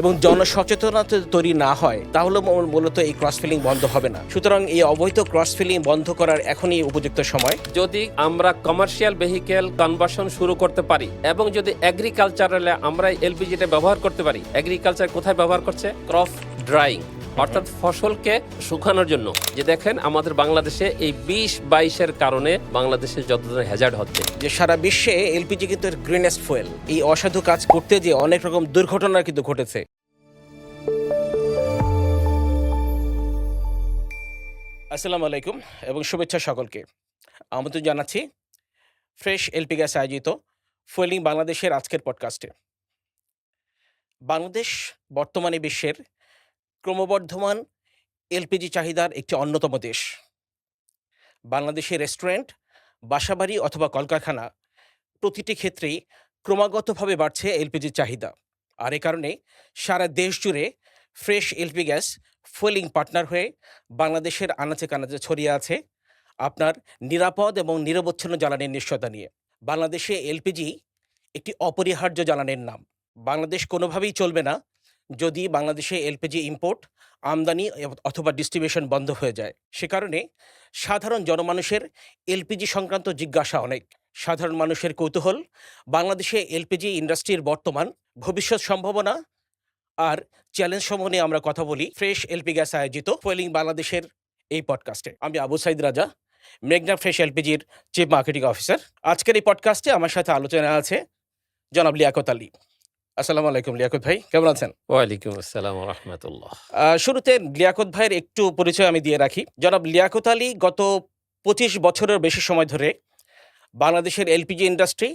এবং জনসচেতনতা তৈরি না হয়, তাহলে মূলত এই ক্রস ফিলিং বন্ধ হবে না। সুতরাং এই অবৈধ ক্রস ফিলিং বন্ধ করার এখনই উপযুক্ত সময়। যদি আমরা কমার্শিয়াল ভেহিকেল কনভার্সন শুরু করতে পারি, এবং যদি এগ্রিকালচারালে আমরা এলপিজিটা ব্যবহার করতে পারি এগ্রিকালচার কোথায় ব্যবহার করছে? ক্রপ ড্রাইং অর্থাৎ ফসলকে শুকানোর জন্য। যে দেখেন, আমাদের বাংলাদেশে এই বিশ বাইশের কারণে বাংলাদেশে যত ধরনের হ্যাজার্ড হচ্ছে। যে সারা বিশ্বে এলপিজি কিন্তু গ্রিনেস্ট ফুয়েল এই অসাধু কাজ করতে যে অনেক রকম দুর্ঘটনা কিন্তু ঘটেছে। আসসালামু আলাইকুম এবং শুভেচ্ছা সকলকে। আমন্ত্রণ জানাচ্ছি ফ্রেশ এলপি গ্যাস আয়োজিত ফুয়েলিং বাংলাদেশের আজকের পডকাস্টে বাংলাদেশ বর্তমানে বিশ্বের ক্রমবর্ধমান এলপিজি চাহিদার একটি অন্যতম দেশ। বাংলাদেশের রেস্টুরেন্ট, বাসাবাড়ি অথবা কলকারখানা প্রতিটি ক্ষেত্রেই ক্রমাগতভাবে বাড়ছে এলপিজির চাহিদা। আর এ কারণে সারা দেশ জুড়ে Fresh LP gas fueling partner হয়ে বাংলাদেশের আনাচে কানাচে ছড়িয়ে আছে আপনার নিরাপদ এবং নিরবচ্ছিন্ন জ্বালানির নিশ্চয়তা নিয়ে। বাংলাদেশে এলপিজি একটি অপরিহার্য জ্বালানির নাম। বাংলাদেশ কোনোভাবেই চলবে না যদি বাংলাদেশে এলপিজি ইম্পোর্ট, আমদানি অথবা ডিস্ট্রিবিউশন বন্ধ হয়ে যায়। সে কারণে সাধারণ জনমানুষের এলপিজি সংক্রান্ত জিজ্ঞাসা অনেক। সাধারণ মানুষের কৌতূহল, বাংলাদেশে এলপিজি ইন্ডাস্ট্রির বর্তমান, ভবিষ্যৎ সম্ভাবনা আর চ্যালেঞ্জ সমূহ নিয়ে আমরা কথা বলি। ফ্রেশ এলপি গ্যাস আয়োজিত ফুয়েলিং বাংলাদেশের এই পডকাস্টে আমি আবু সাইদ রাজা, মেঘনা ফ্রেশ এলপিজির চিফ মার্কেটিং অফিসার আজকের এই পডকাস্টে আমার সাথে আলোচনা আছে জনাব লিয়াকত আলী। আসসালামু আলাইকুম লিয়াকত ভাই। কেমন আছেন? ওয়ালাইকুম আসসালাম রহমতুল্লাহ। শুরুতে লিয়াকত ভাইয়ের একটু পরিচয় আমি দিয়ে রাখি। জনাব লিয়াকত আলী গত পঁচিশ বছরের বেশি সময় ধরে বাংলাদেশের এলপিজি ইন্ডাস্ট্রি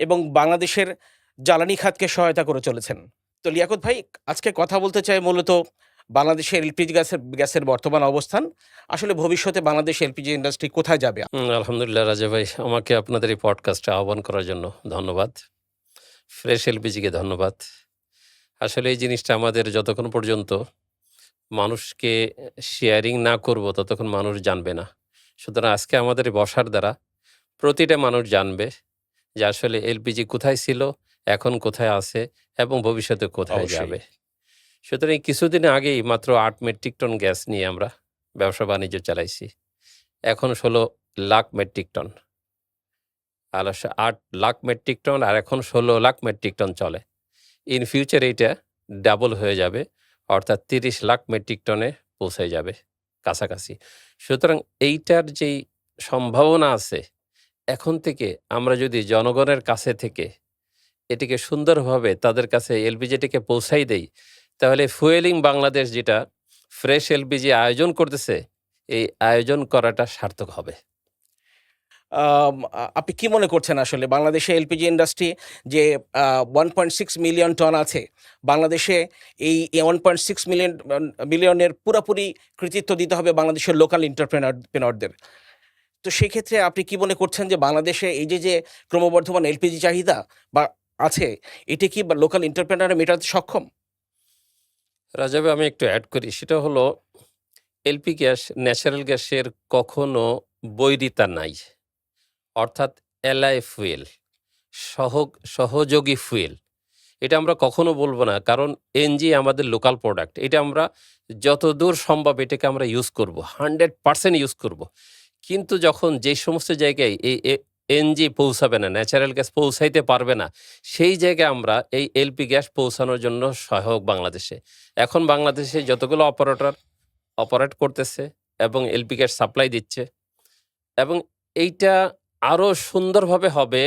এবং বাংলাদেশের জ্বালানি খাতকে সহায়তা করে চলেছেন। তো লিয়াকত ভাই আজকে কথা বলতে চাই মূলত বাংলাদেশের এলপিজি গ্যাসের গ্যাসের বর্তমান অবস্থান। আসলে ভবিষ্যতে বাংলাদেশ এলপিজি ইন্ডাস্ট্রি কোথায় যাবে? আলহামদুলিল্লাহ রাজা ভাই আমাকে আপনাদের এই পডকাস্টে আহ্বান করার জন্য ধন্যবাদ। ফ্রেশ এলপিজিকে ধন্যবাদ। আসলে এই জিনিসটা আমাদের যতক্ষণ পর্যন্ত মানুষকে শেয়ারিং না করব ততক্ষণ মানুষ জানবে না। সুতরাং আজকে আমাদের বসার দ্বারা প্রতিটা মানুষ জানবে যে আসলে এলপিজি কোথায় ছিল এখন কোথায় আছে এবং ভবিষ্যতে কোথায় যাবে। সুতরাং এই কিছুদিন আগেই মাত্র আট মেট্রিক টন গ্যাস নিয়ে আমরা ব্যবসা বাণিজ্য চালাইছি। এখন ষোলো লাখ মেট্রিক টন। হচ্ছে আট লাখ মেট্রিক টন আর এখন ষোলো লাখ মেট্রিক টন চলে। ইন ফিউচার এইটা ডাবল হয়ে যাবে, অর্থাৎ তিরিশ লাখ মেট্রিক টনে পৌঁছে যাবে কাছাকাছি। সুতরাং এইটার যেই সম্ভাবনা আছে, এখন থেকে আমরা যদি জনগণের কাছে থেকে এটিকে সুন্দরভাবে তাদের কাছে এলপিজিটিকে পৌঁছাই দেই, তাহলে ফুয়েলিং বাংলাদেশ যেটা ফ্রেশ এলপিজি আয়োজন করতেছে, এই আয়োজন করাটা সার্থক হবে। আপনি কি মনে করছেন আসলে বাংলাদেশে এলপিজি ইন্ডাস্ট্রি যে one point six million ton আছে, বাংলাদেশে এই ওয়ান পয়েন্ট সিক্স মিলিয়ন মিলিয়নের পুরোপুরি কৃতিত্ব দিতে হবে বাংলাদেশের লোকাল এন্টারপ্রেনারদের তো সেক্ষেত্রে আপনি কি মনে করছেন যে বাংলাদেশে এই যে যে ক্রমবর্ধমান এলপিজি চাহিদা বা আছে, এটি কি লোকাল এন্টারপ্রেনার মেটাতে সক্ষম? রাজাবে, আমি একটু অ্যাড করি। সেটা হলো, এলপি গ্যাস ন্যাচারাল গ্যাসের কখনো বৈরিতা নাই। অর্থাৎ এলআই ফুয়েল সহ সহযোগী ফুয়েল এটা আমরা কখনো বলব না। কারণ এনজি আমাদের লোকাল প্রোডাক্ট এটা আমরা যতদূর সম্ভব এটাকে আমরা ইউজ করব হান্ড্রেড পার্সেন্ট ইউজ করব। কিন্তু যখন যে সমস্ত জায়গায় এই এনজি পৌঁছাবে না ন্যাচারাল গ্যাস পৌঁছাইতে পারবে না, সেই জায়গায় আমরা এই এলপি গ্যাস পৌঁছানোর জন্য সহায়ক বাংলাদেশে। এখন বাংলাদেশে যতগুলো অপারেটর অপারেট করতেছে এবং এলপি গ্যাস সাপ্লাই দিচ্ছে এবং এইটা আরও সুন্দরভাবে হবে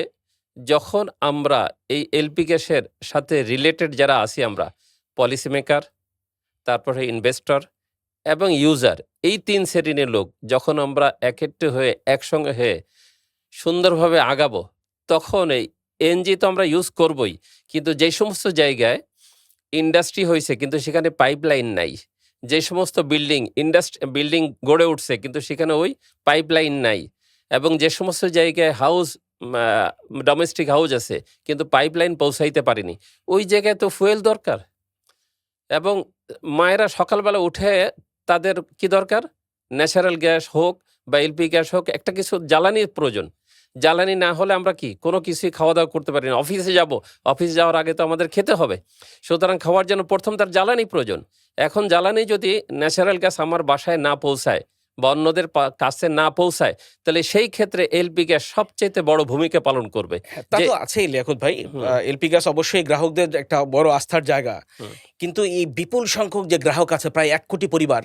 যখন আমরা এই এলপি গ্যাসের সাথে রিলেটেড যারা আছি আমরা পলিসি মেকার তারপরে ইনভেস্টর এবং ইউজার এই তিন শ্রেণির লোক যখন আমরা একত্রে হয়ে, একসঙ্গে হয়ে সুন্দরভাবে আগাবো, তখন এই এনজি তো আমরা ইউজ করবই। কিন্তু যে সমস্ত জায়গায় ইন্ডাস্ট্রি হয়েছে কিন্তু সেখানে পাইপলাইন নাই। যে সমস্ত বিল্ডিং ইন্ডাস্ট্রি বিল্ডিং গড়ে উঠছে, কিন্তু সেখানে ওই পাইপলাইন নাই। এবং যে সমস্ত জায়গায় হাউস ডোমেস্টিক হাউস আছে, কিন্তু পাইপলাইন পৌঁছাইতে পারেনি। ওই জায়গায় তো ফুয়েল দরকার। এবং মায়েরা সকালবেলা উঠে তাদের কি দরকার? ন্যাচারাল গ্যাস হোক বা এলপি গ্যাস হোক, একটা কিছু জ্বালানির প্রয়োজন। জ্বালানি না হলে আমরা কি? কোনো কিছুই খাওয়া দাওয়া করতে পারি না। অফিসে যাব। অফিসে যাওয়ার আগে তো আমাদের খেতে হবে। সুতরাং খাওয়ার জন্য প্রথম তার জ্বালানি প্রয়োজন। এখন জ্বালানি যদি ন্যাচারাল গ্যাস আমার বাসায় না পৌঁছায় বা অন্যদের কাছে না পৌঁছায় তাহলে সেই ক্ষেত্রে এলপি গ্যাস সবচেয়ে বড় ভূমিকা পালন করবে। হ্যাঁ, তা তো আছেই লিয়াকত ভাই। এলপি গ্যাস অবশ্যই গ্রাহকদের একটা বড় আস্থার জায়গা। কিন্তু এই বিপুল সংখ্যক যে গ্রাহক আছে প্রায় এক কোটি পরিবার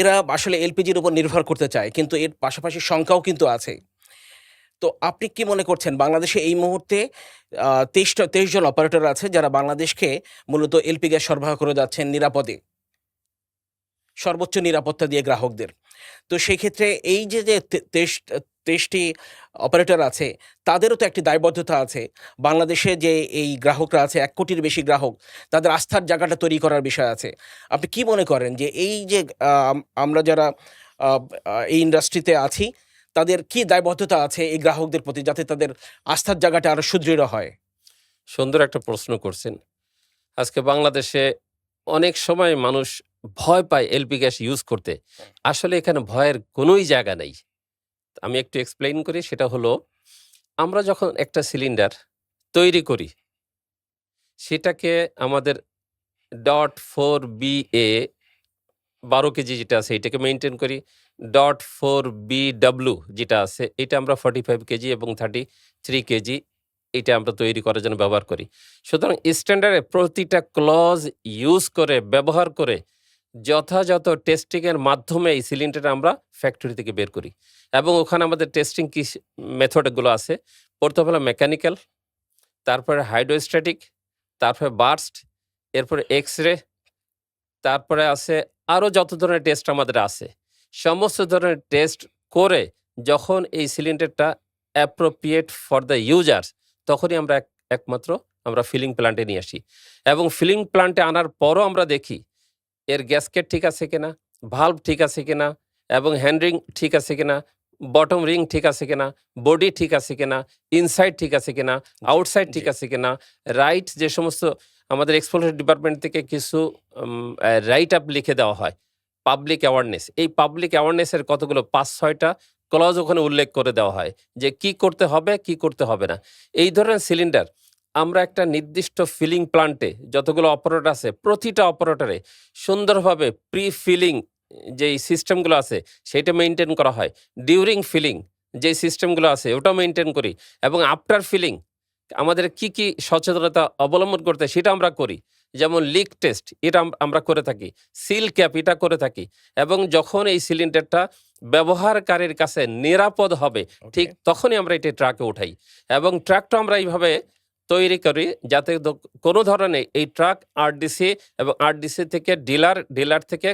এরা আসলে এলপিজির উপর নির্ভর করতে চায় কিন্তু এর পাশাপাশি সংখ্যাও কিন্তু আছে। তো আপনি কি মনে করছেন বাংলাদেশে এই মুহূর্তে তেইশটা তেইশ জন অপারেটর আছে যারা বাংলাদেশকে মূলত এলপি গ্যাস সরবরাহ করে যাচ্ছেন নিরাপদে? সর্বোচ্চ নিরাপত্তা দিয়ে গ্রাহকদের। তো সেই ক্ষেত্রে এই যে যে তেইশটি অপারেটর আছে, তাদেরও তো একটি দায়বদ্ধতা আছে। বাংলাদেশে যে এই গ্রাহকরা আছে, এক কোটির বেশি গ্রাহক, তাদের আস্থার জায়গাটা তৈরি করার বিষয় আছে। আপনি কি মনে করেন যে এই যে আমরা যারা এই ইন্ডাস্ট্রিতে আছি, তাদের কি দায়বদ্ধতা আছে এই গ্রাহকদের প্রতি যাতে তাদের আস্থার জায়গাটা আরও সুদৃঢ় হয়? সুন্দর একটা প্রশ্ন করছেন। আজকে বাংলাদেশে অনেক সময় মানুষ ভয় পায় এলপি গ্যাস ইউজ করতে। আসলে এখানে ভয়ের কোনোই জায়গা নেই। আমি একটু এক্সপ্লেইন করি, সেটা হলো আমরা যখন একটা সিলিন্ডার তৈরি করি, সেটাকে আমাদের. ডট ফোর বি এ বারো কেজি যেটা আছে, এটাকে মেনটেন করি। ডট ফোর বি ডাব্লু যেটা আছে, এটা আমরা ফর্টি ফাইভ কেজি এবং থার্টি থ্রি কেজি এটা আমরা তৈরি করার জন্য ব্যবহার করি। সুতরাং স্ট্যান্ডার্ডে প্রতিটা ক্লজ ইউজ করে, ব্যবহার করে যথাযথ টেস্টিংয়ের মাধ্যমে এই সিলিন্ডারটা আমরা ফ্যাক্টরি থেকে বের করি। এবং ওখানে আমাদের টেস্টিং কি মেথডগুলো আছে। প্রথম হলো মেকানিক্যাল তারপরে হাইড্রোস্ট্যাটিক তারপরে বার্স্ট এরপরে এক্স রে তারপরে আছে আরও যত ধরনের টেস্ট আমাদের আছে। সমস্ত ধরনের টেস্ট করে যখন এই সিলিন্ডারটা অ্যাপ্রোপ্রিয়েট ফর দ্য ইউজার্স তখনই আমরা এক- একমাত্র আমরা ফিলিং প্ল্যান্টে নিয়ে আসি। এবং ফিলিং প্ল্যান্টে আনার পরও আমরা দেখি এর গ্যাসকেট ঠিক আছে কিনা? ভাল্ব ঠিক আছে কিনা? এবং হ্যান্ডরিং ঠিক আছে কিনা? বটম রিং ঠিক আছে কিনা? বডি ঠিক আছে কিনা? ইনসাইড ঠিক আছে কিনা? আউটসাইড ঠিক। আছে কিনা? রাইট যে সমস্ত আমাদের এক্সপোর্টের ডিপার্টমেন্ট থেকে কিছু রাইট আপ লিখে দেওয়া হয়। পাবলিক অ্যাওয়ারনেস এই পাবলিক অ্যাওয়ারনেসের কতগুলো? পাঁচ ছয়টা। ক্লজ ওখানে উল্লেখ করে দেওয়া হয় যে কি করতে হবে কি করতে হবে না। এই ধরনের সিলিন্ডার আমরা একটা নির্দিষ্ট ফিলিং প্লান্টে যতগুলো অপারেটর আছে প্রতিটা অপারেটরে সুন্দরভাবে প্রি ফিলিং যেই সিস্টেমগুলো আছে সেটা মেনটেন করা হয়। ডিউরিং ফিলিং যে সিস্টেমগুলো আছে ওটা মেনটেন করি। এবং আফটার ফিলিং আমাদের কি কি সচেতনতা অবলম্বন করতে সেটা আমরা করি। যেমন লিক টেস্ট এটা আমরা করে থাকি। সিল ক্যাপ এটা করে থাকি। এবং যখন এই সিলিন্ডারটা ব্যবহারকারীর কাছে নিরাপদ হবে ঠিক তখনই আমরা এটি ট্রাকে উঠাই। এবং ট্রাকটা আমরা এইভাবে তৈরি করি যাতে কোনো ধরনের এই ট্রাক আরডিসি এবং আরডিসি থেকে ডিলার ডিলার থেকে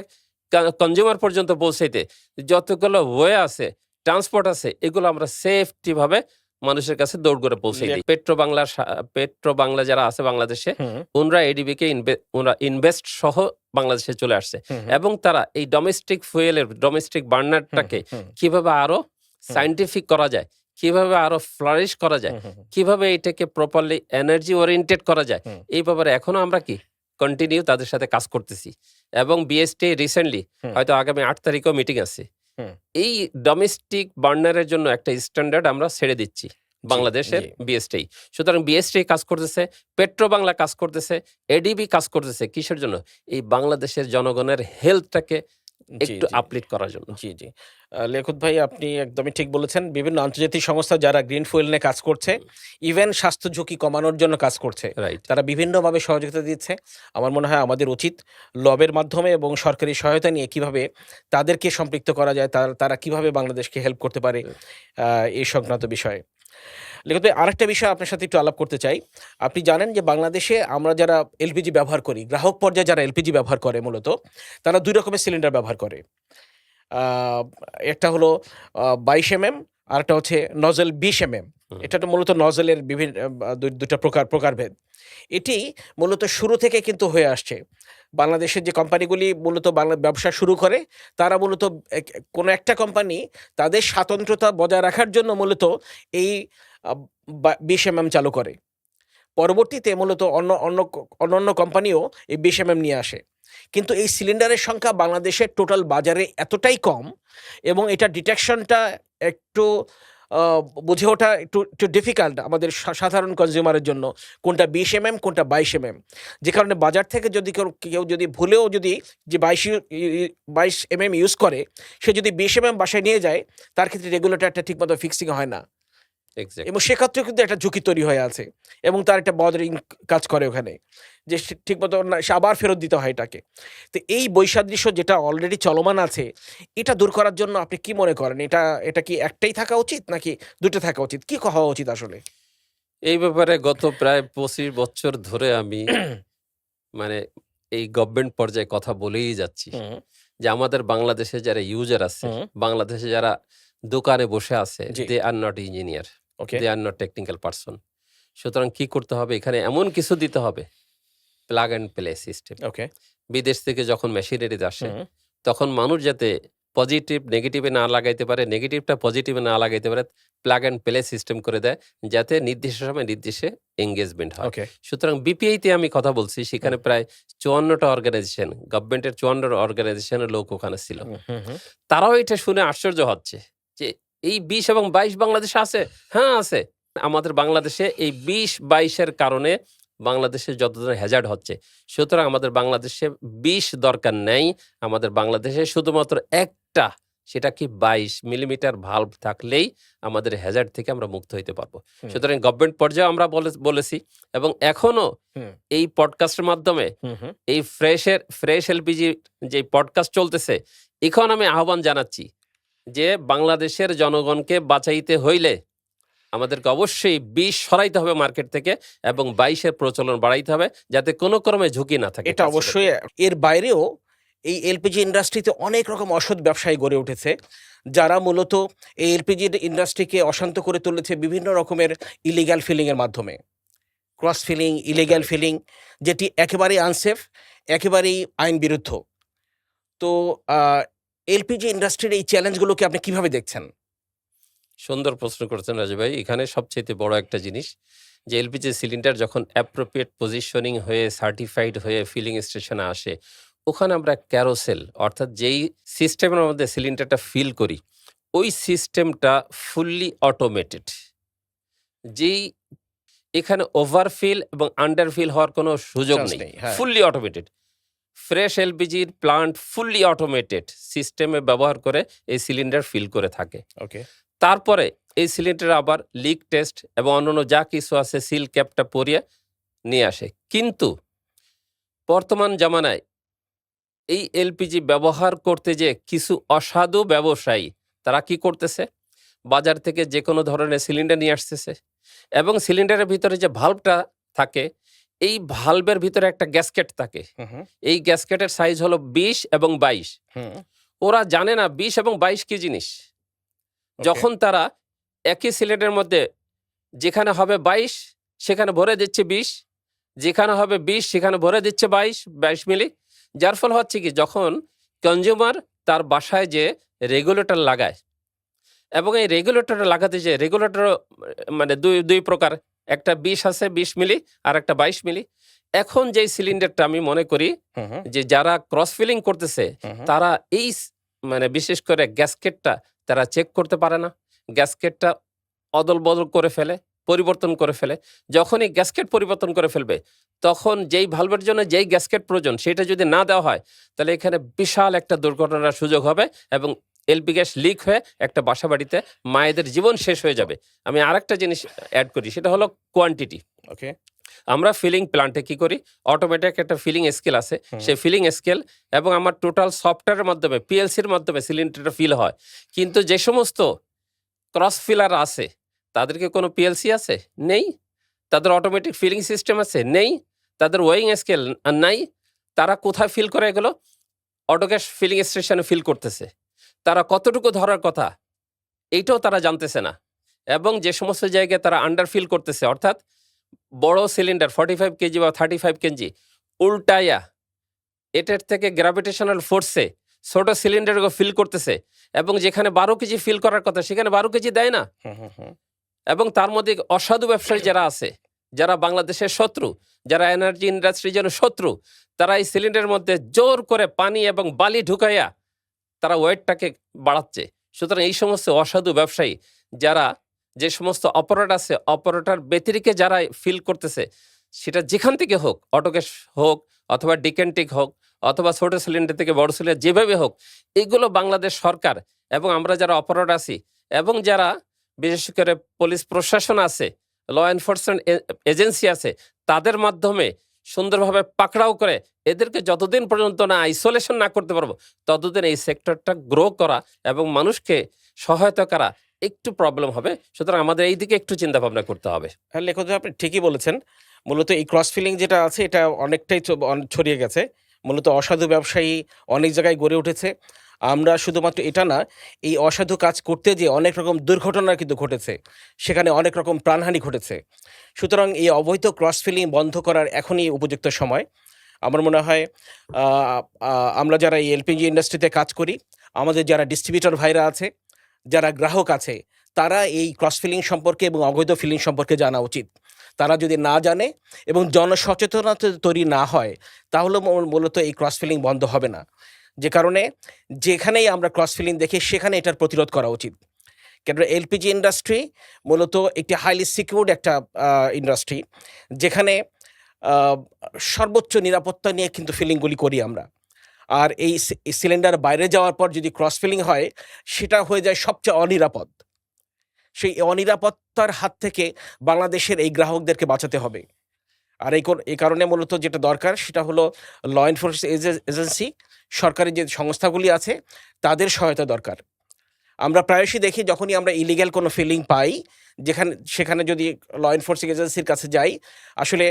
কনজিউমার পর্যন্ত পৌঁছাইতে যতগুলো ওয়ে আছে ট্রান্সপোর্ট আছে এগুলো আমরা সেফটি ভাবে মানুষের কাছে দৌড় করে পৌঁছে দিই। পেট্রো বাংলার সা- পেট্রো বাংলা যারা আছে বাংলাদেশে ওনরা এডিবিকে ওনরা ইনভেস্ট সহ বাংলাদেশে চলে আসছে। এবং তারা এই ডোমেস্টিক ফুয়েলের ডোমেস্টিক বার্নারটাকে কীভাবে আরও সাইন্টিফিক করা যায় কীভাবে আরও ফ্লারিশ করা যায় কীভাবে এটাকে প্রপারলি এনার্জি ওরিয়েন্টেড করা যায় এই ব্যাপারে এখনও আমরা কি কন্টিনিউ তাদের সাথে কাজ করতেছি। এবং বিএসটি রিসেন্টলি হয়তো আগামী আট তারিখেও মিটিং আছে। এই ডোমেস্টিক বার্নারের জন্য একটা স্ট্যান্ডার্ড আমরা ছেড়ে দিচ্ছি বাংলাদেশের বিএসটি সুতরাং বিএসটি কাজ করতেছে পেট্রো বাংলা কাজ করতেছে এডিবি কাজ করতেছে কিসের জন্য? এই বাংলাদেশের জনগণের হেলথটাকে একটু জি। আপলিট করার জন্য। জি জি। লেখত ভাই আপনি একদমই ঠিক বলেছেন। বিভিন্ন আন্তর্জাতিক সংস্থা যারা গ্রিন ফুয়েল নিয়ে কাজ করছে ইভেন স্বাস্থ্য ঝুঁকি কমানোর জন্য কাজ করছে তারা বিভিন্নভাবে সহযোগিতা দিচ্ছে। আমার মনে হয় আমাদের উচিত লবের মাধ্যমে এবং সরকারি সহায়তা নিয়ে কীভাবে তাদেরকে সম্পৃক্ত করা যায় তার তারা কীভাবে বাংলাদেশকে হেল্প করতে পারে এই সংক্রান্ত বিষয়ে। ভাই আরেকটা বিষয় আপনার সাথে একটু আলাপ করতে চাই আপনি জানেন যে বাংলাদেশে আমরা যারা এলপিজি ব্যবহার করি, গ্রাহক পর্যায়ে যারা এলপিজি ব্যবহার করে মূলত, তারা দুই রকমের সিলিন্ডার ব্যবহার করে একটা হলো বাইশ এম এম আর একটা হচ্ছে নজেল বিশ এম এম। এটা তো মূলত নজলের বিভিন্ন দুটা প্রকার, প্রকারভেদ। এটি মূলত শুরু থেকে কিন্তু হয়ে আসছে। বাংলাদেশের যে কোম্পানিগুলি মূলত বাংলা ব্যবসা শুরু করে, তারা মূলত কোনো একটা কোম্পানি তাদের স্বাতন্ত্রতা বজায় রাখার জন্য মূলত এই বিশ এম এম চালু করে। পরবর্তীতে মূলত অন্য অন্য, অন্যান্য কোম্পানিও এই বিশ এম এম নিয়ে আসে। কিন্তু এই সিলিন্ডারের সংখ্যা বাংলাদেশের টোটাল বাজারে এতটাই কম এবং এটা ডিটেকশনটা একটু বুঝে ওঠা একটু একটু ডিফিকাল্ট আমাদের সাধারণ কনজিউমারের জন্য। কোনটা বিশ এম এম কোনটা বাইশ এম এম যে কারণে বাজার থেকে যদি কেউ কেউ যদি ভুলেও যদি যে বাইশ বাইশ এম এম ইউজ করে, সে যদি বিশ এম এম বাসায় নিয়ে যায়, তার ক্ষেত্রে রেগুলেটরটা ঠিকমতো ফিক্সিং হয় না। এবং সেক্ষেত্রেও কিন্তু একটা ঝুঁকি তৈরি হয়ে আছে এবং তার একটা বদরিং কাজ করে ওখানে যে ঠিকমতো না সে আবার ফেরত দিতে হয় এটাকে। তো এই বৈসাদৃশ্য যেটা অলরেডি চলমান আছে এটা দূর করার জন্য আপনি কি মনে করেন? এটা এটা কি একটাই থাকা উচিত নাকি দুটো থাকা উচিত? কি হওয়া উচিত আসলে? এই ব্যাপারে গত প্রায় পঁচিশ বছর ধরে আমি মানে এই গভর্নমেন্ট পর্যায়ে কথা বলেই যাচ্ছি। যে আমাদের বাংলাদেশে যারা ইউজার আছে বাংলাদেশে যারা দোকানে বসে আছে। They are not engineer okay? They are not technical person সুতরাং কি করতে হবে? এখানে এমন কিছু দিতে হবে। Plug and play system okay. বিদেশ থেকে যখন মেশিনারিজ আসে তখন মানুষ যাতে পজিটিভ নেগেটিভে না লাগাইতে পারে নেগেটিভটা পজিটিভে না লাগাইতে পারে প্লাগ অ্যান্ড প্লে সিস্টেম করে দেয় যাতে নির্দিষ্ট সময় নির্দিষ্টে এঙ্গেজমেন্ট হয়। ওকে। সুতরাং বিপিআইতে আমি কথা বলছি সেখানে প্রায় চুয়ান্নটা অর্গানাইজেশন গভর্নমেন্টের চুয়ান্ন অর্গানাইজেশনের লোক ওখানে ছিল। তারাও এটা শুনে আশ্চর্য হচ্ছে। এই বিশ এবং বাইশ বাংলাদেশে আছে? হ্যাঁ আছে। আমাদের বাংলাদেশে এই বিশ বাইশের কারণে বাংলাদেশে যত ধরনের হ্যাজার্ড হচ্ছে। সুতরাং আমাদের বাংলাদেশে বিশ দরকার নেই। আমাদের বাংলাদেশে শুধুমাত্র একটা সেটা কি বাইশ মিলিমিটার ভাল্ব থাকলেই আমাদের হ্যাজার্ড থেকে আমরা মুক্ত হইতে পারব। সুতরাং গভর্নমেন্ট পর্যায়ে আমরা বলে- বলেছি এবং এখনও এই পডকাস্টের মাধ্যমে এই ফ্রেশের ফ্রেশ এলপিজি যে পডকাস্ট চলতেছে এখন আমি আহ্বান জানাচ্ছি যে বাংলাদেশের জনগণকে বাঁচাইতে হইলে আমাদেরকে অবশ্যই বিষ সরাইতে হবে মার্কেট থেকে এবং বাইশের প্রচলন বাড়াইতে হবে যাতে কোনো ক্রমে ঝুঁকি না থাকে এটা অবশ্যই। এর বাইরেও এই এলপিজি ইন্ডাস্ট্রিতে অনেক রকম অসৎ ব্যবসায়ী গড়ে উঠেছে যারা মূলত এই এলপিজি ইন্ডাস্ট্রিকে অশান্ত করে তুলেছে বিভিন্ন রকমের ইলিগ্যাল ফিলিংয়ের মাধ্যমে। ক্রস ফিলিং ইলিগ্যাল ফিলিং যেটি একেবারেই আনসেফ একেবারেই আইন বিরুদ্ধ তো এলপিজি ইন্ডাস্ট্রির এই চ্যালেঞ্জগুলোকে আপনি কীভাবে দেখছেন? সুন্দর প্রশ্ন করেছেন রাজু ভাই। এখানে সবচেয়ে বড় একটা জিনিস যে এলপিজি সিলিন্ডার যখন অ্যাপ্রোপ্রিয়েট পজিশনিং হয়ে সার্টিফাইড হয়ে ফিলিং স্টেশনে আসে ওখানে আমরা ক্যারোসেল অর্থাৎ যেই সিস্টেমের মধ্যে সিলিন্ডারটা ফিল করি ওই সিস্টেমটা ফুললি অটোমেটেড যেই এখানে ওভারফিল এবং আন্ডারফিল হওয়ার কোনো সুযোগ নেই। হ্যাঁ। ফুললি অটোমেটেড ফ্রেশ এলপিজির প্লান্ট ফুললি অটোমেটেড সিস্টেমে ব্যবহার করে এই সিলিন্ডার ফিল করে থাকে। ওকে। তারপরে এই সিলিন্ডার আবার লিক টেস্ট এবং অন্যান্য যা কিছু আছে সিল ক্যাপটা পরিয়ে নিয়ে আসে। কিন্তু বর্তমান জামানায় এই এলপিজি ব্যবহার করতে যে কিছু অসাধু ব্যবসায়ী তারা কি করতেছে? বাজার থেকে যে কোনো ধরনের সিলিন্ডার নিয়ে আসতেছে এবং সিলিন্ডারের ভিতরে যে ভাল্বটা থাকে এই ভাল্বের ভিতরে একটা গ্যাসকেট থাকে। এই গ্যাসকেটের সাইজ হলো বিশ এবং বাইশ। ওরা জানে না বিশ এবং বাইশ কি জিনিস। যখন তারা একই সিলেটের মধ্যে যেখানে হবে বাইশ সেখানে ভরে দিচ্ছে বিশ যেখানে হবে বিশ সেখানে ভরে দিচ্ছে বাইশ বাইশ মিলি। যার ফল হচ্ছে কি যখন কনজিউমার তার বাসায় যে রেগুলেটর লাগায় এবং এই রেগুলেটর লাগাতে যে রেগুলেটর মানে দুই দুই প্রকার একটা বিশ আছে বিশ মিলি আর একটা বাইশ মিলি। এখন যেই সিলিন্ডারটা আমি মনে করি যে যারা ক্রস ফিলিং করতেছে তারা এই মানে বিশেষ করে গ্যাসকেটটা তারা চেক করতে পারে না। গ্যাসকেটটা অদল বদল করে ফেলে পরিবর্তন করে ফেলে। যখনই গ্যাসকেট পরিবর্তন করে ফেলবে তখন যেই ভালভের জন্য যেই গ্যাসকেট প্রয়োজন সেটা যদি না দেওয়া হয় তাহলে এখানে বিশাল একটা দুর্ঘটনার সুযোগ হবে এবং এলপি গ্যাস লিক হয়ে একটা বাসা বাড়িতে মায়েদের জীবন শেষ হয়ে যাবে। আমি আরেকটা জিনিস অ্যাড করি সেটা হলো কোয়ান্টিটি ওকে আমরা ফিলিং প্ল্যান্টে কি করি? অটোমেটিক একটা ফিলিং স্কেল আছে। সেই ফিলিং স্কেল এবং আমার টোটাল সফটওয়্যারের মাধ্যমে পিএলসির মাধ্যমে সিলিন্ডারটা ফিল হয়। কিন্তু যে সমস্ত ক্রস ফিলার আছে তাদেরকে কোনো পিএলসি আছে? নেই। তাদের অটোমেটিক ফিলিং সিস্টেম আছে? নেই। তাদের ওয়িং স্কেল নাই। তারা কোথায় ফিল করে এগুলো? অটোগ্যাস ফিলিং স্টেশনে ফিল করতেছে। তারা কতটুকু ধরার কথা এইটাও তারা জানতেছে না। এবং যে সমস্ত জায়গায় তারা আন্ডার ফিল করতেছে অর্থাৎ বড় সিলিন্ডার ফর্টি ফাইভ কেজি বা থার্টি ফাইভ কেজি উল্টায়া এটার থেকে গ্র্যাভিটেশনাল ফোর্সে ছোট সিলিন্ডারকে ফিল করতেছে এবং যেখানে বারো কেজি ফিল করার কথা সেখানে বারো কেজি দেয় না। এবং তার মধ্যে অসাধু ব্যবসায়ী যারা আছে যারা বাংলাদেশের শত্রু যারা এনার্জি ইন্ডাস্ট্রির জন্য শত্রু তারা এই সিলিন্ডারের মধ্যে জোর করে পানি এবং বালি ঢুকাইয়া তারা ওয়েটটাকে বাড়াচ্ছে। সুতরাং এই সমস্ত অসাধু ব্যবসায়ী যারা যে সমস্ত অপারেটর আছে, অপারেটর ব্যতিরিকে যারা ফিল করতেছে, সেটা যেখান থেকে হোক অটোগ্যাস হোক অথবা ডিকেন্টিক হোক অথবা ছোট সিলিন্ডার থেকে বড় সিলিন্ডার যেভাবে হোক, এগুলো বাংলাদেশ সরকার এবং আমরা যারা অপারেটর আছি এবং যারা বিশেষ করে পুলিশ প্রশাসন আছে ল এনফোর্সমেন্ট এজেন্সি আছে, তাদের মাধ্যমে সুন্দরভাবে পাকড়াও করে এদেরকে যতদিন পর্যন্ত না আইসোলেশন না করতে পারব, ততদিন এই সেক্টরটা গ্রো করা এবং মানুষকে সহায়তা করা একটু প্রবলেম হবে। সুতরাং আমাদের এই দিকে একটু চিন্তা ভাবনা করতে হবে। হ্যাঁ লেখক আপনি ঠিকই বলেছেন। মূলত এই ক্রস ফিলিং যেটা আছে, এটা অনেকটাই ছড়িয়ে গেছে। মূলত অসাধু ব্যবসায়ী অনেক জায়গায় গড়ে উঠেছে। আমরা শুধুমাত্র এটা না, এই অসাধু কাজ করতে যে অনেক রকম দুর্ঘটনা কিন্তু ঘটেছে, সেখানে অনেক রকম প্রাণহানি ঘটেছে। সুতরাং এই অবৈধ ক্রস ফিলিং বন্ধ করার এখনই উপযুক্ত সময়। আমার মনে হয় আমরা যারা এই এলপিজি ইন্ডাস্ট্রিতে কাজ করি, আমাদের যারা ডিস্ট্রিবিউটর ভাইরা আছে, যারা গ্রাহক আছে, তারা এই ক্রস ফিলিং সম্পর্কে এবং অবৈধ ফিলিং সম্পর্কে জানা উচিত। তারা যদি না জানে এবং জনসচেতনতা তৈরি না হয়, তাহলে মূলত এই ক্রস ফিলিং বন্ধ হবে না। যে কারণে যেখানেই আমরা ক্রস ফিলিং দেখি, সেখানে এটার প্রতিরোধ করা উচিত। কেন এলপিজি ইন্ডাস্ট্রি মূলত একটি হাইলি সিকিউরড একটা ইন্ডাস্ট্রি যেখানে সর্বোচ্চ নিরাপত্তা নিয়ে কিন্তু ফিলিংগুলি করি আমরা। আর এই সিলিন্ডার বাইরে যাওয়ার পর যদি ক্রস ফিলিং হয়, সেটা হয়ে যায় সবচেয়ে অনিরাপদ। সেই অনিরাপত্তার হাত থেকে বাংলাদেশের এই গ্রাহকদেরকে বাঁচাতে হবে। আর এই কারণে মূলত যেটা দরকার, সেটা হলো ল এনফোর্সমেন্ট এজেন্সি সরকারি যে সংস্থাগুলি আছে, তাদের সহায়তা দরকার। আমরা প্রায়শই দেখি যখনই আমরা ইলিগ্যাল কোনো ফিলিং পাই, যেখানে, সেখানে যদি ল এনফোর্সিং এজেন্সির কাছে যাই, আসলে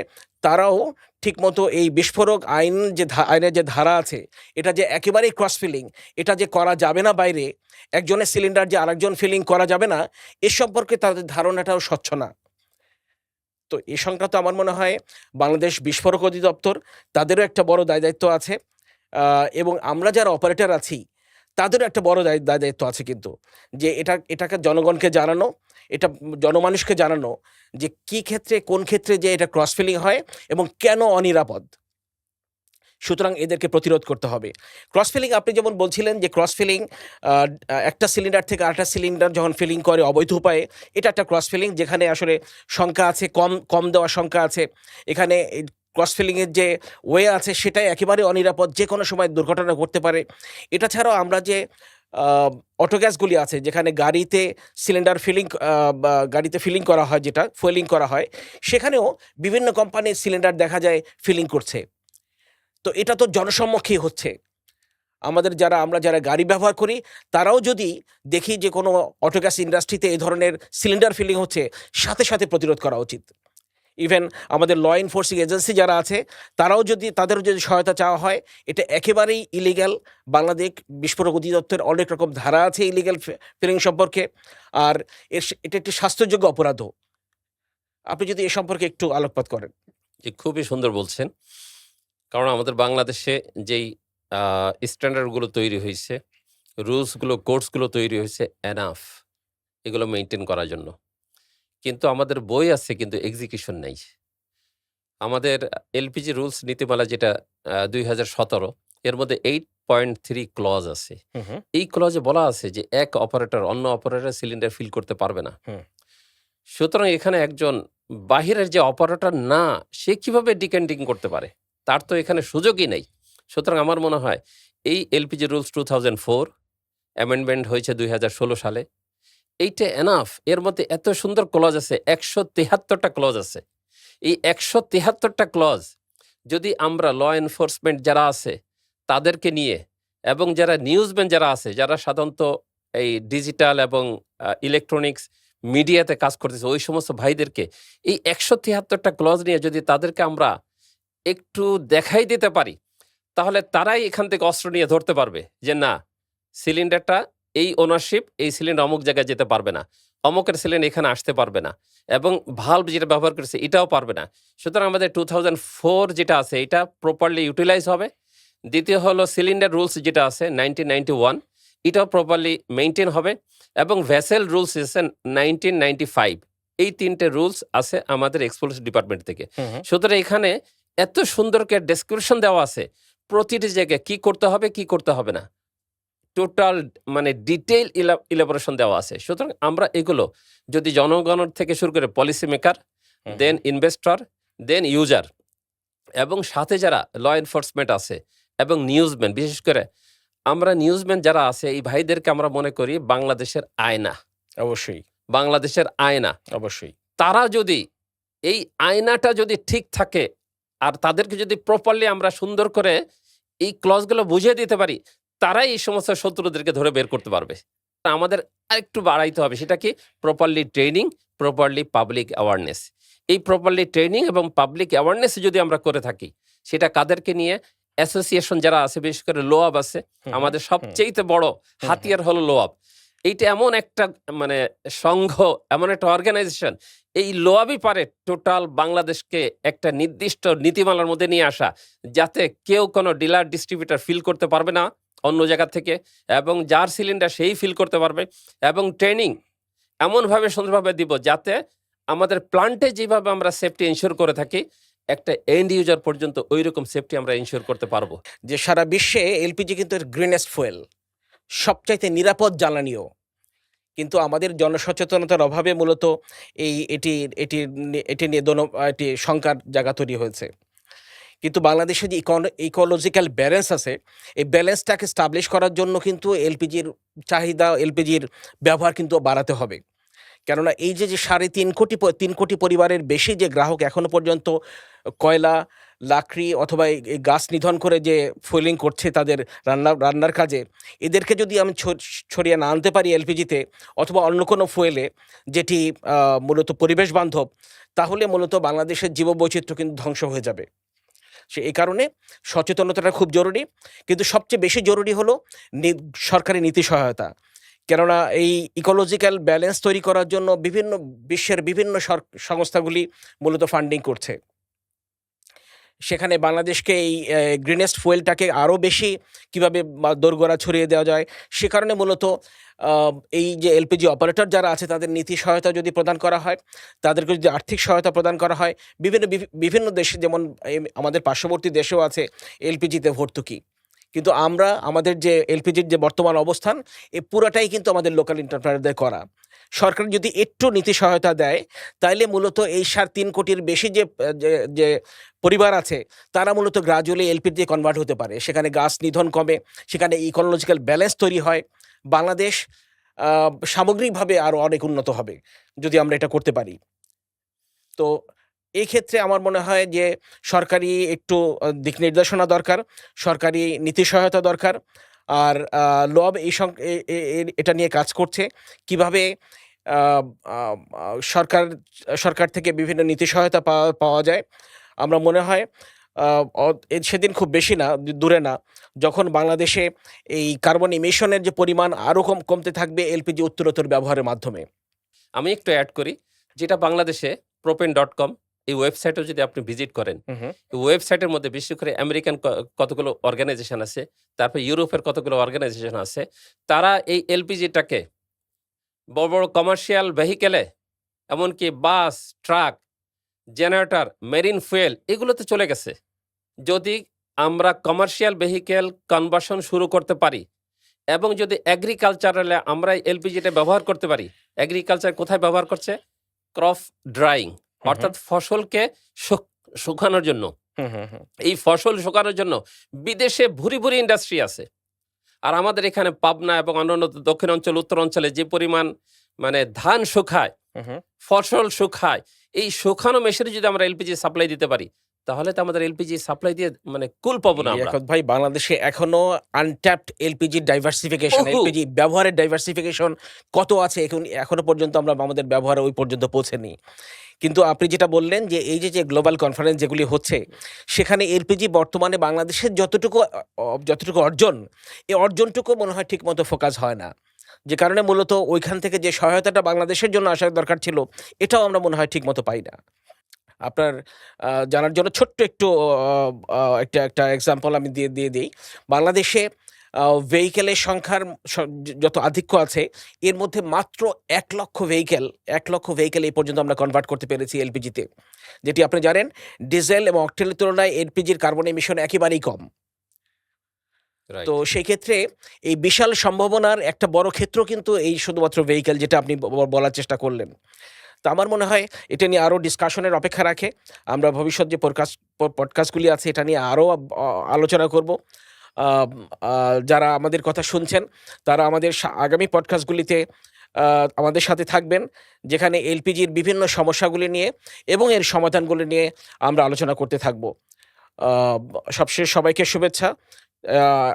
তারাও ঠিকমতো এই বিস্ফোরক আইন যে আইনের যে ধারা আছে, এটা যে একেবারেই ক্রস ফিলিং এটা যে করা যাবে না বাইরে, একজনের সিলিন্ডার যে আরেকজন ফিলিং করা যাবে না, এ সম্পর্কে তাদের ধারণাটাও স্বচ্ছ না। তো এ সংক্রান্ত আমার মনে হয় বাংলাদেশ বিস্ফোরক অধিদপ্তর, তাদেরও একটা বড় দায় দায়িত্ব আছে। এবং আমরা যারা অপারেটর আছি, তাদেরও একটা বড় দায় দায় দায়িত্ব আছে কিন্তু। যে এটা, এটাকে জনগণকে জানানো, এটা জনমানুষকে জানানো যে কি ক্ষেত্রে, কোন ক্ষেত্রে যে এটা ক্রস ফিলিং হয় এবং কেন অনিরাপদ। সুতরাং এদেরকে প্রতিরোধ করতে হবে। ক্রস ফিলিং আপনি যেমন বলছিলেন যে ক্রস ফিলিং একটা সিলিন্ডার থেকে আরেকটা সিলিন্ডার যখন ফিলিং করে অবৈধ উপায়ে, এটা একটা ক্রস ফিলিং যেখানে আসলে সংখ্যা আছে, কম কম দেওয়ার সংখ্যা আছে। এখানে ক্রস ফিলিংয়ের যে ওয়ে আছে সেটাই একেবারে অনিরাপদ যে কোনো সময় দুর্ঘটনা ঘটতে পারে। এটা ছাড়াও আমরা যে অটো গ্যাসগুলি আছে, যেখানে গাড়িতে সিলিন্ডার ফিলিং গাড়িতে ফিলিং করা হয় যেটা ফুয়েলিং করা হয়, সেখানেও বিভিন্ন কোম্পানির সিলিন্ডার দেখা যায় ফিলিং করছে। তো এটা তো জনসম্মুখী হচ্ছে। আমাদের যারা, আমরা যারা গাড়ি ব্যবহার করি, তারাও যদি দেখি যে কোনো অটো গ্যাস ইন্ডাস্ট্রিতে এই ধরনের সিলিন্ডার ফিলিং হচ্ছে, সাথে সাথে প্রতিরোধ করা উচিত। ইভেন আমাদের ল এনফোর্সিং এজেন্সি যারা আছে, তারাও যদি, তাদেরও যদি সহায়তা চাওয়া হয়, এটা একেবারেই ইলিগ্যাল বাংলাদেশ বিস্ফোরক অধিদপ্তরের অনেক রকম ধারা আছে ইলিগ্যাল ফিলিং সম্পর্কে। আর এর এটা একটি স্বাস্থ্যযোগ্য অপরাধও। আপনি যদি এ সম্পর্কে একটু আলোকপাত করেন। যে খুবই সুন্দর বলছেন। কারণ আমাদের বাংলাদেশে যেই স্ট্যান্ডার্ডগুলো তৈরি হয়েছে রুলসগুলো কোর্সগুলো তৈরি হয়েছে এনাফ এগুলো মেনটেন করার জন্য। কিন্তু আমাদের বই আছে কিন্তু এক্সিকিউশন নেই। আমাদের এলপিজি রুলস নীতিমালা যেটা দুই হাজার সতেরো এর মধ্যে এইট পয়েন্ট থ্রি ক্লজ আছে। এই ক্লজে বলা আছে যে এক অপারেটর অন্য অপারেটর সিলিন্ডার ফিল করতে পারবে না। সুতরাং এখানে একজন বাহিরের যে অপারেটর না সে কীভাবে ডিকেন্ডিং করতে পারে? তার তো এখানে সুযোগই নেই। সুতরাং আমার মনে হয় এই LPG rules two thousand four amendment হয়েছে দুই হাজার ষোলো সালে এইটা এনাফ এর মধ্যে এত সুন্দর ক্লজ আছে, একশো তেহাত্তরটা ক্লজ আছে। এই একশো তেহাত্তরটা ক্লজ যদি আমরা ল এনফোর্সমেন্ট যারা আছে, তাদেরকে নিয়ে এবং যারা নিউজম্যান যারা আছে, যারা সাধারণত এই ডিজিটাল এবং ইলেকট্রনিক্স মিডিয়াতে কাজ করতেছে, ওই সমস্ত ভাইদেরকে এই একশো তিয়াত্তরটা ক্লজ নিয়ে যদি তাদেরকে আমরা একটু দেখাই দিতে পারি, তাহলে তারাই এখান থেকে অস্ত্র নিয়ে ধরতে পারবে যে না সিলিন্ডারটা এই ওনারশিপ এই সিলিন্ডার অমুক জায়গায় যেতে পারবে না। অমুকের সিলিন্ডার এখানে আসতে পারবে না। এবং ভাল্ব যেটা ব্যবহার করেছে এটাও পারবে না। সুতরাং আমাদের টু থাউজেন্ড ফোর যেটা আছে এটা প্রপারলি ইউটিলাইজ হবে। দ্বিতীয় হলো সিলিন্ডার রুলস যেটা আছে নাইনটিন নাইনটি ওয়ান এটাও প্রপারলি মেনটেন হবে। এবং ভেসেল রুলস এসে নাইনটিন নাইনটি ফাইভ এই তিনটে রুলস আছে আমাদের এক্সপোর্টস ডিপার্টমেন্ট থেকে। সুতরাং এখানে এত সুন্দর করে ডেসক্রিপশন দেওয়া আছে। প্রতিটি জায়গায় কি করতে হবে কি করতে হবে না। টোটাল মানে ডিটেইল ইলাবোরেশন দেওয়া আছে। সুতরাং আমরা এগুলো যদি জনগণের থেকে শুরু করে policy maker then investor then user এবং সাথে যারা ল এনফোর্সমেন্ট আছে এবং নিউজম্যান বিশেষ করে আমরা নিউজম্যান যারা আছে এই ভাইদেরকে আমরা মনে করি বাংলাদেশের আয়না। অবশ্যই। বাংলাদেশের আয়না। অবশ্যই। তারা যদি এই আয়নাটা যদি ঠিক থাকে আর তাদেরকে যদি প্রপারলি আমরা সুন্দর করে এই ক্লজগুলো বুঝিয়ে দিতে পারি তারাই এই সমস্ত শত্রুদেরকে ধরে বের করতে পারবে। আমাদের আরেকটু বাড়াইতে হবে সেটা কি? Properly training properly public awareness এই প্রপারলি ট্রেনিং এবং পাবলিক অ্যাওয়ারনেস যদি আমরা করে থাকি সেটা কাদেরকে নিয়ে? অ্যাসোসিয়েশন যারা আছে বিশেষ করে লোয়াব আছে আমাদের সবচেয়ে বড় হাতিয়ার হলো লোয়াব। এইটা এমন একটা মানে সংঘ এমন একটা অর্গানাইজেশন এই লোয়াবই পারে টোটাল বাংলাদেশকে একটা নির্দিষ্ট নীতিমালার মধ্যে নিয়ে আসা যাতে কেউ কোনো ডিলার ডিস্ট্রিবিউটার ফিল করতে পারবে না। অন্য জায়গা থেকে এবং যার সিলিন্ডার সেই ফিল করতে পারবে এবং ট্রেনিং এমনভাবে সুন্দরভাবে দিব যাতে আমাদের প্লান্টে যেভাবে আমরা সেফটি ইনশিওর করে থাকি, একটা এন্ড ইউজার পর্যন্ত ওই রকম সেফটি আমরা ইনশিওর করতে পারব। যে সারা বিশ্বে এলপিজি কিন্তু গ্রিনেস্ট ফুয়েল সবচাইতে নিরাপদ জ্বালানিও। কিন্তু আমাদের জনসচেতনতার অভাবে মূলত এই এটি এটি এটি নিয়ে দোনো, এটি শঙ্কার জায়গা তৈরি হয়েছে। কিন্তু বাংলাদেশে যে ইকোলজিক্যাল ব্যালেন্স আছে, এই ব্যালেন্সটাকে স্টাবলিশ করার জন্য কিন্তু এলপিজির চাহিদা, এলপিজির ব্যবহার কিন্তু বাড়াতে হবে। কেননা এই যে যে সাড়ে তিন কোটি তিন কোটি পরিবারের বেশি যে গ্রাহক এখনও পর্যন্ত কয়লা, লাকড়ি অথবা এই এই গাছ নিধন করে যে ফুয়েলিং করছে তাদের রান্না, রান্নার কাজে, এদেরকে যদি আমি ছড়িয়ে না আনতে পারি এলপিজিতে অথবা অন্য কোনো ফুয়েলে যেটি মূলত পরিবেশ বান্ধব, তাহলে মূলত বাংলাদেশের জীববৈচিত্র্য কিন্তু ধ্বংস হয়ে যাবে। সে এই কারণে সচেতনতাটা খুব জরুরি। কিন্তু সবচেয়ে বেশি জরুরি হলো সরকারি নীতি সহায়তা। কেননা এই ইকোলজিক্যাল ব্যালেন্স তৈরি করার জন্য বিভিন্ন বিশ্বের বিভিন্ন সংস্থাগুলি মূলত ফান্ডিং করছে। সেখানে বাংলাদেশকে এই গ্রিনেস্ট ফুয়েলটাকে আরও বেশি কীভাবে দোরগোড়া ছড়িয়ে দেওয়া যায়, সে কারণে মূলত এই যে এলপিজি অপারেটর যারা আছে, তাদের নীতি সহায়তা যদি প্রদান করা হয়, তাদেরকে যদি আর্থিক সহায়তা প্রদান করা হয়, বিভিন্ন বিভিন্ন দেশে যেমন আমাদের পার্শ্ববর্তী দেশেও আছে এলপিজিতে ভর্তুকি। কিন্তু আমরা, আমাদের যে এলপিজির যে বর্তমান অবস্থান, এ পুরোটাই কিন্তু আমাদের লোকাল এন্টারপ্রাইজারদের করা। সরকার যদি একটু নীতি সহায়তা দেয়, তাইলে মূলত এই সার তিন কোটির বেশি যে, যে- পরিবার আছে, তারা মূলত গ্রাজুয়ালি এলপিজি কনভার্ট হতে পারে। সেখানে গাছ নিধন কমে, সেখানে ইকোলজিক্যাল ব্যালেন্স তৈরি হয়। বাংলাদেশ সামগ্রিকভাবে আরও অনেক উন্নত হবে, যদি আমরা এটা করতে পারি। তো এই ক্ষেত্রে আমার মনে হয় যে সরকারি একটু দিক নির্দেশনা দরকার, সরকারি নীতি সহায়তা দরকার, আর লব এই এটা নিয়ে কাজ করছে। কীভাবে সরকার সরকার থেকে বিভিন্ন নীতি সহায়তা পাওয়া পাওয়া যায়, আমরা মনে হয় সেদিন খুব বেশি না দূরে না। যখন বাংলাদেশে এই কার্বন ইমিশনের যে পরিমাণ আরও কম, কমতে থাকবে এলপিজি উত্তরোত্তর ব্যবহারের মাধ্যমে। আমি একটু অ্যাড করি, যেটা বাংলাদেশে প্রোপেন ডট কম এই ওয়েবসাইটও যদি আপনি ভিজিট করেন ওয়েবসাইটের মধ্যে বিশেষ করে আমেরিকান কতগুলো অর্গানাইজেশন আছে তারপর ইউরোপের কতগুলো অর্গানাইজেশন আছে তারা এই এলপিজিটাকে বড় বড় কমার্শিয়াল ভেহিকেলে এমনকি bus truck generator marine fuel এগুলোতে চলে গেছে। যদি আমরা কমার্শিয়াল ভেহিকেল কনভার্সন শুরু করতে পারি এবং যদি এগ্রিকালচারালে আমরা এলপিজিটা ব্যবহার করতে পারি এগ্রিকালচার কোথায় ব্যবহার করছে? ক্রপ ড্রাইং অর্থাৎ ফসলকে শুকানোর জন্য। এই ফসল শুকানোর জন্য বিদেশে ভুরি ভুরি ইন্ডাস্ট্রি আছে। আর আমাদের এখানে পাবনা এবং অন্যান্য দক্ষিণ অঞ্চল উত্তর অঞ্চলে যে পরিমাণ মানে ধান শুকায় ফসল শুকায় এই শুকানো মেশিনে যদি আমরা এলপিজি সাপ্লাই দিতে পারি তাহলে তো আমাদের এলপিজি সাপ্লাই দিয়ে মানে কুল পাবো না আমরা। ভাই বাংলাদেশে এখনও আনট্যাপড এলপিজি ডাইভার্সিফিকেশন এলপিজি ব্যবহারের ডাইভার্সিফিকেশন কত আছে এখন এখনও পর্যন্ত আমরা আমাদের ব্যবহারে ওই পর্যন্ত পৌঁছেনি। কিন্তু আপনি যেটা বললেন যে এই যে যে গ্লোবাল কনফারেন্স যেগুলি হচ্ছে, সেখানে এলপিজি বর্তমানে বাংলাদেশের যতটুকু যতটুকু অর্জন এই অর্জনটুকু মনে হয় ঠিকমতো ফোকাস হয় না। যে কারণে মূলত ওইখান থেকে যে সহায়তাটা বাংলাদেশের জন্য আসার দরকার ছিল, এটাও আমরা মনে হয় ঠিকমতো পাই না। আপনার জানার জন্য ছোট্ট একটু একটা একটা এক্সাম্পল আমি দিয়ে দিয়ে দিই। বাংলাদেশে ভেহিকেলের সংখ্যার যত আধিক্য আছে এর মধ্যে মাত্র এক লক্ষ ভেহিকেল এক লক্ষ ভেহিকেল এই পর্যন্ত আমরা কনভার্ট করতে পেরেছি এলপিজিতে যেটি আপনি জানেন ডিজেল এবং অকটেলের তুলনায় এলপিজির কার্বন এমিশন একেবারেই কম। তো সেই ক্ষেত্রে এই বিশাল সম্ভাবনার একটা বড় ক্ষেত্র কিন্তু এই শুধুমাত্র ভেহিকেল যেটা আপনি বলার চেষ্টা করলেন। তো আমার মনে হয় এটা নিয়ে আরও ডিসকাশনের অপেক্ষা রাখে। আমরা ভবিষ্যৎ যে পডকাস্ট পডকাস্টগুলি আছে এটা নিয়ে আরও আলোচনা করব। যারা আমাদের কথা শুনছেন, তারা আমাদের আগামী পডকাস্টগুলিতে আমাদের সাথে থাকবেন, যেখানে এলপিজির বিভিন্ন সমস্যাগুলি নিয়ে এবং এর সমাধানগুলি নিয়ে আমরা আলোচনা করতে থাকব। সবশেষ সবাইকে শুভেচ্ছা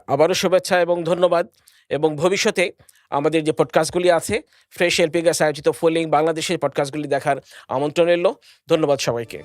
আবারও শুভেচ্ছা এবং ধন্যবাদ এবং ভবিষ্যতে আমাদের যে পডকাস্টগুলি আছে ফ্রেশ এলপি গ্যাস আয়োজিত ফুলিং বাংলাদেশের পডকাস্টগুলি দেখার আমন্ত্রণ এলো ধন্যবাদ সবাইকে।